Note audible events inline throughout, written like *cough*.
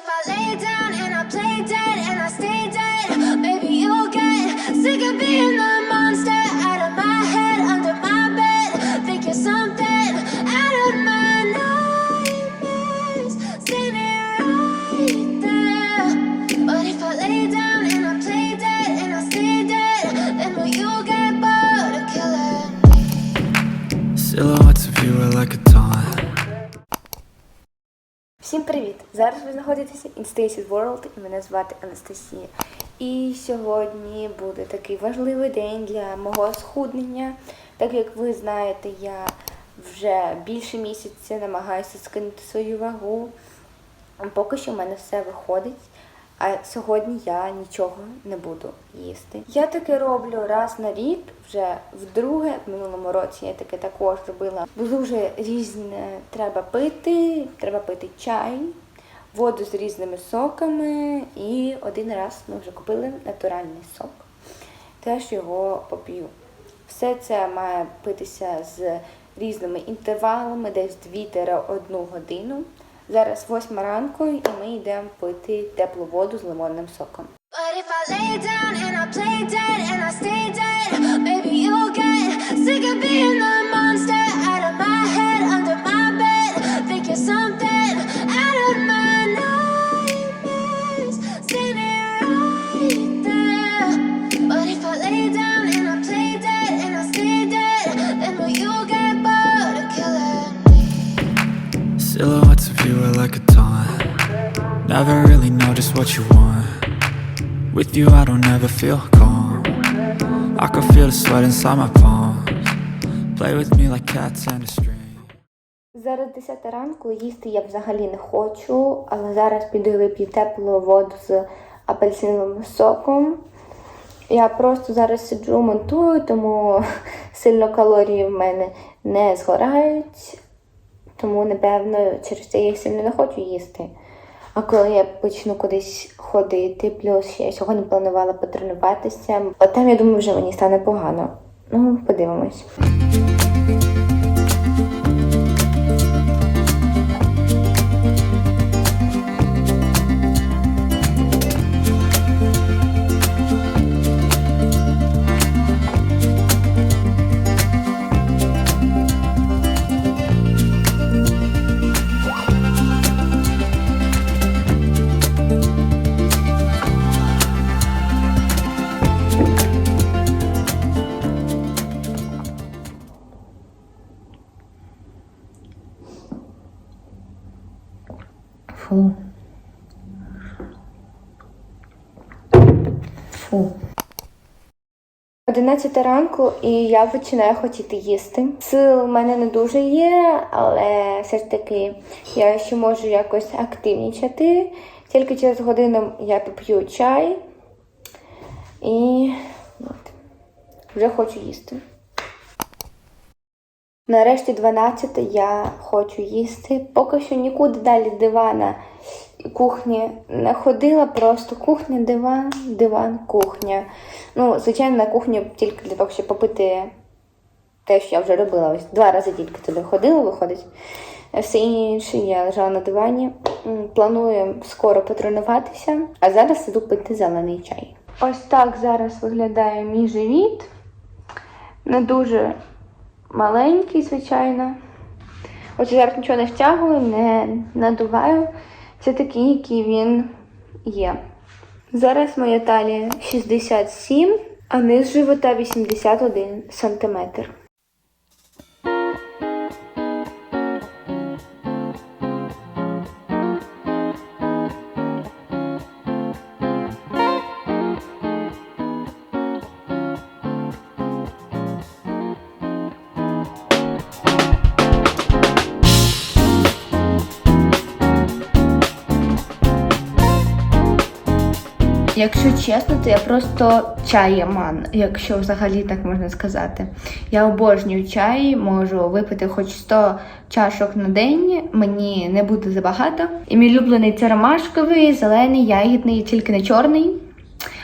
if I lay down Зараз ви знаходитеся in Stacy's World і мене звати Анастасія. І сьогодні буде такий важливий день для мого схуднення. Так як ви знаєте, я вже більше місяця намагаюся скинути свою вагу. Поки що в мене все виходить. А сьогодні я нічого не буду їсти. Я таке роблю раз на рік, вже вдруге, в минулому році я таке також робила. Дуже різне треба пити. Треба пити чай, воду з різними соками. І один раз ми вже купили натуральний сок. Теж його поп'ю. Все це має питися з різними інтервалами, десь 2-1 годину. Зараз 8 ранку, і ми йдемо пити теплу воду з лимонним соком. But if I what you want. With you, I don't ever feel calm. I can feel the sweat inside my palms. Play with me like cats and a string. Зараз 10 ранку їсти я взагалі не хочу, але зараз піду вип'ю теплу воду з апельсиновим соком. Я просто зараз сиджу, монтую, тому *laughs* сильно калорії в мене не згорають. Тому, напевно, через це я сильно не хочу їсти. А коли я почну кудись ходити, плюс я сьогодні планувала потренуватися, от там я думаю, вже мені стане погано. Ну, подивимось. Фу. Фу. 11 ранку, і я починаю хотіти їсти. Сил в мене не дуже є, але все ж таки я ще можу якось активнічати. Тільки через годину я поп'ю чай і от, вже хочу їсти. Нарешті 12 я хочу їсти. Поки що нікуди далі дивана і кухні не ходила, просто кухня, диван, диван, кухня. Ну, звичайно, на кухню тільки для того, щоб попити те, що я вже робила. Ось два рази тільки туди ходила, виходить. Все інше я лежала на дивані. Планую скоро потренуватися, а зараз іду пити зелений чай. Ось так зараз виглядає мій живіт. Не дуже маленький, звичайно. Отже, зараз нічого не втягую, не надуваю. Це такий, який він є. Зараз моя талія 67, а низ живота 81 сантиметр. Якщо чесно, то я просто чаєман, якщо взагалі так можна сказати. Я обожнюю чай, можу випити хоч 100 чашок на день, мені не буде забагато. І мій улюблений це ромашковий, зелений, ягідний, тільки не чорний.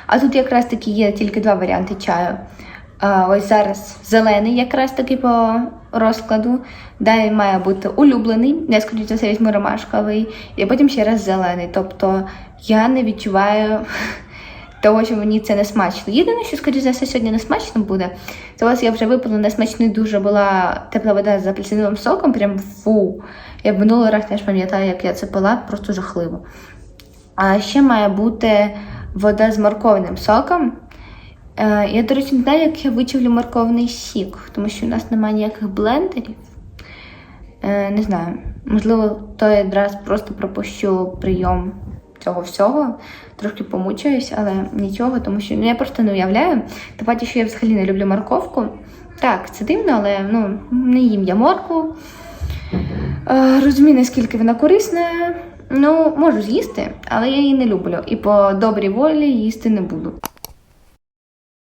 А тут якраз таки є тільки два варіанти чаю. А, ось зараз зелений, якраз таки по розкладу. Далі має бути улюблений, я скоріше за візьму ромашковий, і потім ще раз зелений. Тобто я не відчуваю того, що мені це не смачно. Єдине, що, скоріше за все, сьогодні не смачно буде, це ось я вже випила несмачний дуже була тепла вода з апельсиновим соком, прям фу. Я в минулий раз теж пам'ятаю, як я це пила, просто жахливо. А ще має бути вода з морковним соком. Е, я, до речі, не знаю, як я вичавлю морковний сік, тому що у нас немає ніяких блендерів. Е, не знаю. Можливо, той раз просто пропущу прийом цього всього. Трошки помучаюсь, але нічого, тому що ну, я просто не уявляю. Та паті, що я взагалі не люблю морковку. Так, це дивно, але ну, не їм я моркву. Е, розумію, наскільки вона корисна. Ну, можу з'їсти, але я її не люблю. І по добрій волі їсти не буду.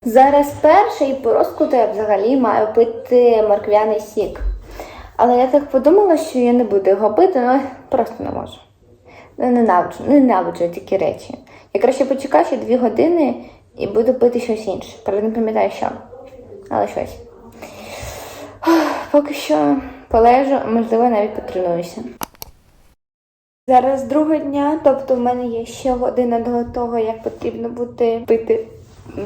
Зараз перший по розкладу я взагалі маю пити морквяний сік. Але я так подумала, що я не буду його пити, ну просто не можу. Ну, ненавиджу, ненавиджу такі речі. Я краще почекаю ще дві години і буду пити щось інше. Правда, не пам'ятаю що. Але щось. Поки що полежу, можливо, навіть потренуюся. Зараз друга дня, тобто в мене є ще година до того, як потрібно буде пити.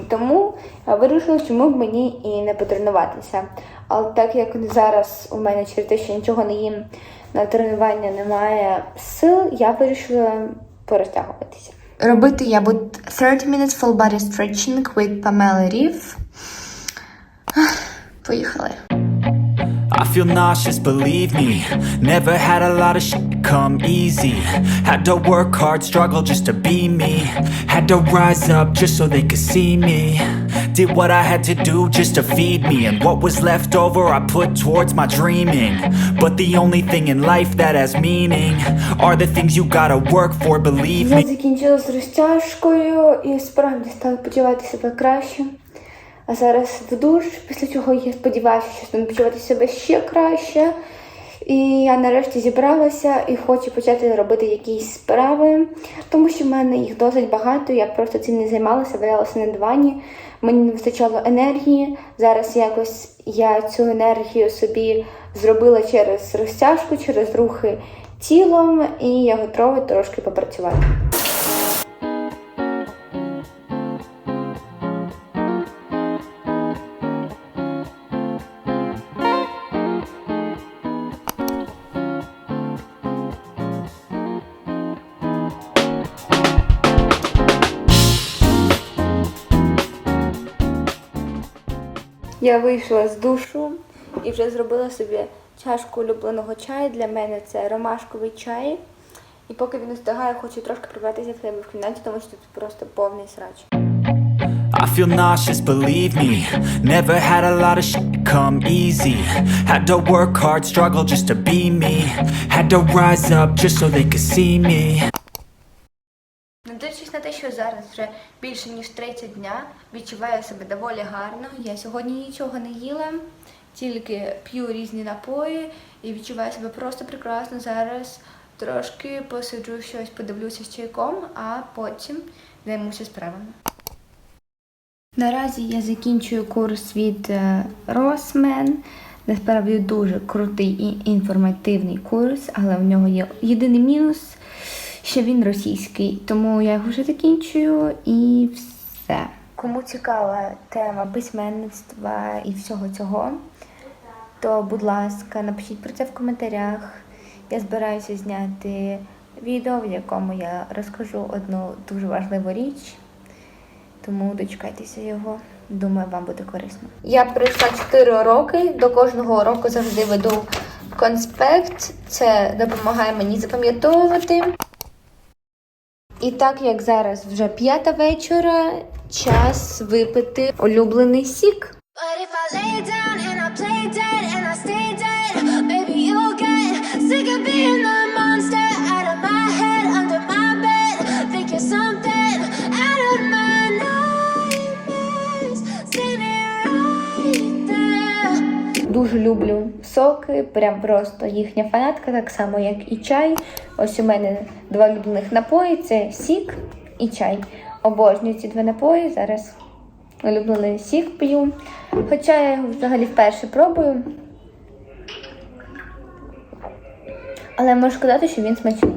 Тому я вирішила, чому б мені і не потренуватися. Але так як зараз у мене через те, що нічого не їм на тренування немає сил, я вирішила порозтягуватися. Робити я буду 30 minutes full body stretching with Pamela Reeve. Поїхали. I feel nauseous, believe me. Never had a lot of shit come easy. Had to work hard, struggle just to be me. Had to rise up just so they could see me. Did what I had to do just to feed me. And what was left over, I put towards my dreaming. But the only thing in life that has meaning are the things you gotta work for, believe me. Я закінчила з розтяжкою і справді стала почувати себе краще. А зараз в душ, після чого я сподіваюся, що стану почувати себе ще краще. І я нарешті зібралася і хочу почати робити якісь справи, тому що в мене їх досить багато. Я просто цим не займалася, валялася на дивані. Мені не вистачало енергії. Зараз якось я цю енергію собі зробила через розтяжку, через рухи тілом, і я готова трошки попрацювати. Я вийшла з душу і вже зробила собі чашку улюбленого чаю. Для мене це ромашковий чай. І поки він остигає, хочу трошки прибратися в себе в кімнаті, тому що тут просто повний срач. I feel nauseous, believe me. Never had a lot of shit come easy. Had to work hard, struggle just to be me. Had to rise up just so they could see me. Не дивлячись на те, що зараз вже більше ніж третя дня, відчуваю себе доволі гарно. Я сьогодні нічого не їла, тільки п'ю різні напої і відчуваю себе просто прекрасно. Зараз трошки посиджу щось, подивлюся з чайком, а потім займуся справами. Наразі я закінчую курс від е, Росмен. Насправді дуже крутий і інформативний курс, але в нього є єдиний мінус, що він російський. Тому я його вже закінчую і все. Кому цікава тема письменництва і всього цього, то, будь ласка, напишіть про це в коментарях. Я збираюся зняти відео, в якому я розкажу одну дуже важливу річ. Тому дочекайтеся його. Думаю, вам буде корисно. Я пройшла 4 роки. До кожного уроку завжди веду конспект. Це допомагає мені запам'ятовувати. І так як зараз вже п'ята вечора, час випити улюблений сік. Люблю соки, прям просто їхня фанатка, так само як і чай. Ось у мене два улюблених напої: це сік і чай. Обожнюю ці два напої. Зараз улюблений сік п'ю. Хоча я його взагалі вперше пробую. Але можу сказати, що він смачний.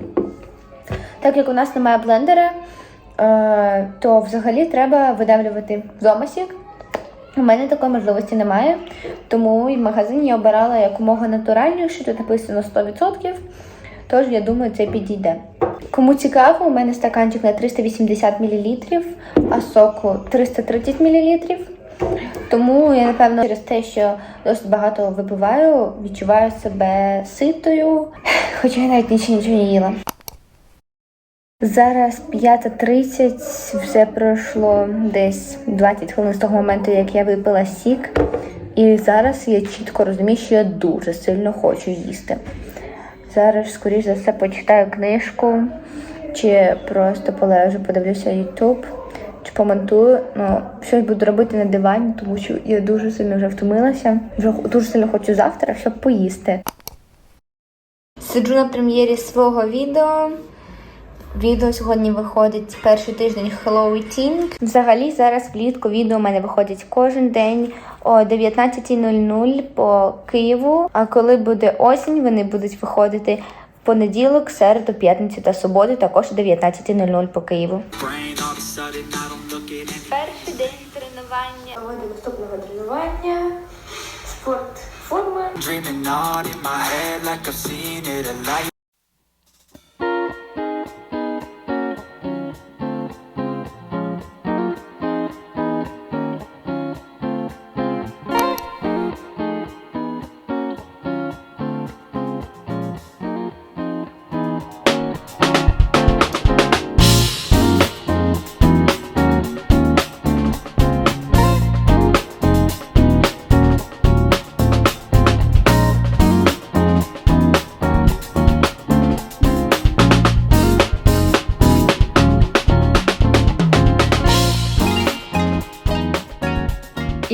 Так як у нас немає блендера, е, то взагалі треба видавлювати вдома сік. У мене такої можливості немає, тому в магазині я обирала якомога натуральніше, тут написано 100%. Тож я думаю, це підійде. Кому цікаво, у мене стаканчик на 380 мл, а соку 330 мл. Тому я, напевно, через те, що досить багато випиваю, відчуваю себе ситою, *laughs* хоча я навіть нічого нічого не їла. Зараз 5.30, вже пройшло десь 20 хвилин з того моменту, як я випила сік. І зараз я чітко розумію, що я дуже сильно хочу їсти. Зараз, скоріш за все, почитаю книжку, чи просто полежу, подивлюся YouTube, чи помонтую. Ну, щось буду робити на дивані, тому що я дуже сильно вже втомилася. Вже дуже сильно хочу завтра, щоб поїсти. Сиджу на прем'єрі свого відео. Відео сьогодні виходить перший тиждень Halloween. Взагалі зараз влітку відео у мене виходять кожен день о 19.00 по Києву. А коли буде осінь, вони будуть виходити в понеділок, середу, п'ятницю та суботу, також о 19.00 по Києву. Перший день тренування. Сьогодні наступного тренування. Спорт форма.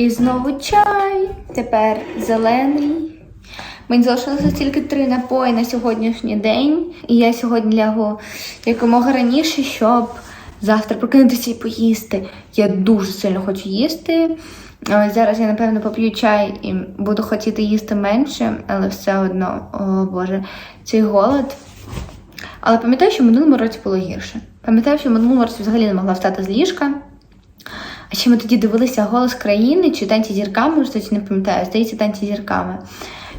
І знову чай. Тепер зелений. Мені залишилося тільки три напої на сьогоднішній день. І я сьогодні лягу якомога раніше, щоб завтра прокинутися і поїсти. Я дуже сильно хочу їсти. Е, Зараз я, напевно, поп'ю чай і буду хотіти їсти менше, але все одно, о Боже, цей голод. Але пам'ятаю, що в минулому році було гірше. Пам'ятаю, що в минулому році взагалі не могла встати з ліжка. А ще ми тоді дивилися голос країни чи танці зірками, вже тоді не пам'ятаю, здається, танці зірками.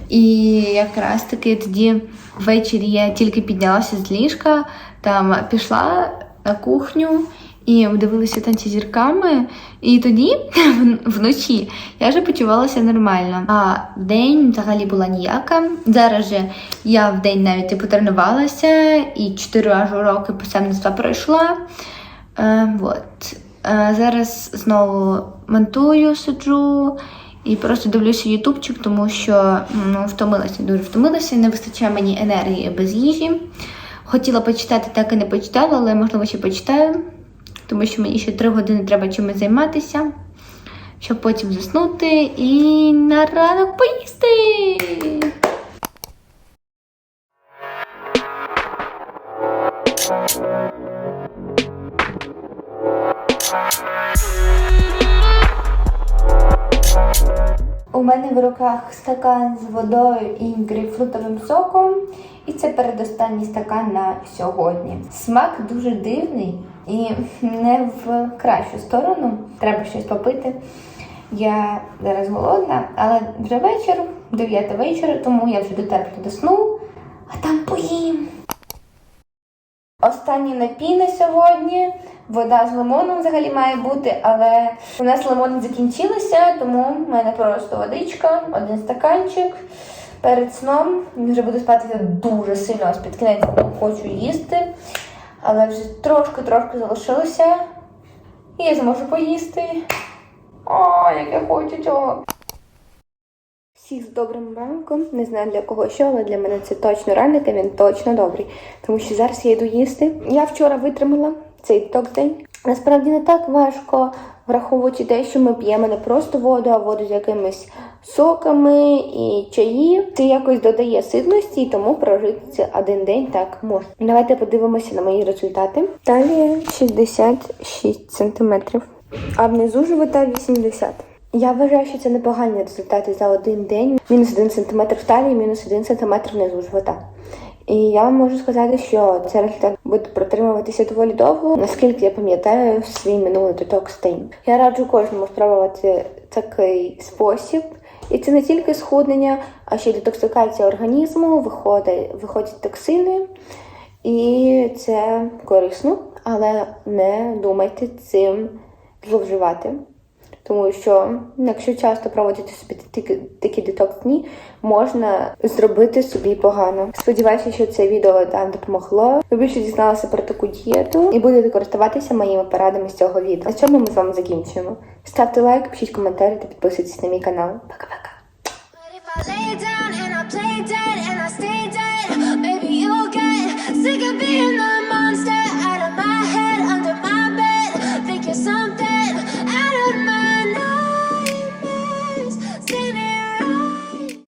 І якраз таки тоді ввечері я тільки піднялася з ліжка, там пішла на кухню і дивилася танці зірками. І тоді *laughs* вночі я вже почувалася нормально. А день взагалі була ніяка. Зараз же я в день навіть і потренувалася, і 4 аж уроки писемництва пройшла. Е, вот. Е, зараз знову монтую, сиджу і просто дивлюся ютубчик, тому що ну, втомилася, дуже втомилася, не вистачає мені енергії без їжі. Хотіла почитати, так і не почитала, але можливо ще почитаю, тому що мені ще 3 години треба чимось займатися, щоб потім заснути і на ранок поїсти. Руках стакан з водою і грейпфрутовим соком, і це передостанній стакан на сьогодні. Смак дуже дивний і не в кращу сторону. Треба щось попити. Я зараз голодна, але вже вечір, 9 вечора, тому я вже дотерплю до сну, а там поїм. Останній напій на сьогодні. Вода з лимоном взагалі має бути, але у нас лимони закінчилися, тому в мене просто водичка, один стаканчик. Перед сном вже буду спати дуже сильно аж під кінець хочу їсти. Але вже трошки-трошки залишилося. І я зможу поїсти. О, як я хочу цього. Всіх з добрим ранком. Не знаю для кого що, але для мене це точно ранок, і він точно добрий. Тому що зараз я йду їсти. Я вчора витримала цей ток день. Насправді не так важко, враховуючи те, що ми п'ємо не просто воду, а воду з якимись соками і чаї. Це якось додає ситності, і тому прожити один день так можна. Давайте подивимося на мої результати. Талія 66 сантиметрів. а внизу живота 80. Я вважаю, що це непогані результати за один день. Мінус 1 см в талії, мінус 1 см внизу живота. І я вам можу сказати, що цей результат буде протримуватися доволі довго, наскільки я пам'ятаю свій минулий детокс день. Я раджу кожному спробувати такий спосіб. І це не тільки схуднення, а ще й детоксикація організму, виходить, виходять токсини, і це корисно, але не думайте цим зловживати. Тому що, якщо часто проводити собі такі, такі детокс-дні, можна зробити собі погано. Сподіваюся, що це відео там допомогло. Ви більше дізналися про таку дієту і будете користуватися моїми порадами з цього відео. На чому ми з вами закінчуємо? Ставте лайк, пишіть коментарі та підписуйтесь на мій канал. Пока-пока! Sick of being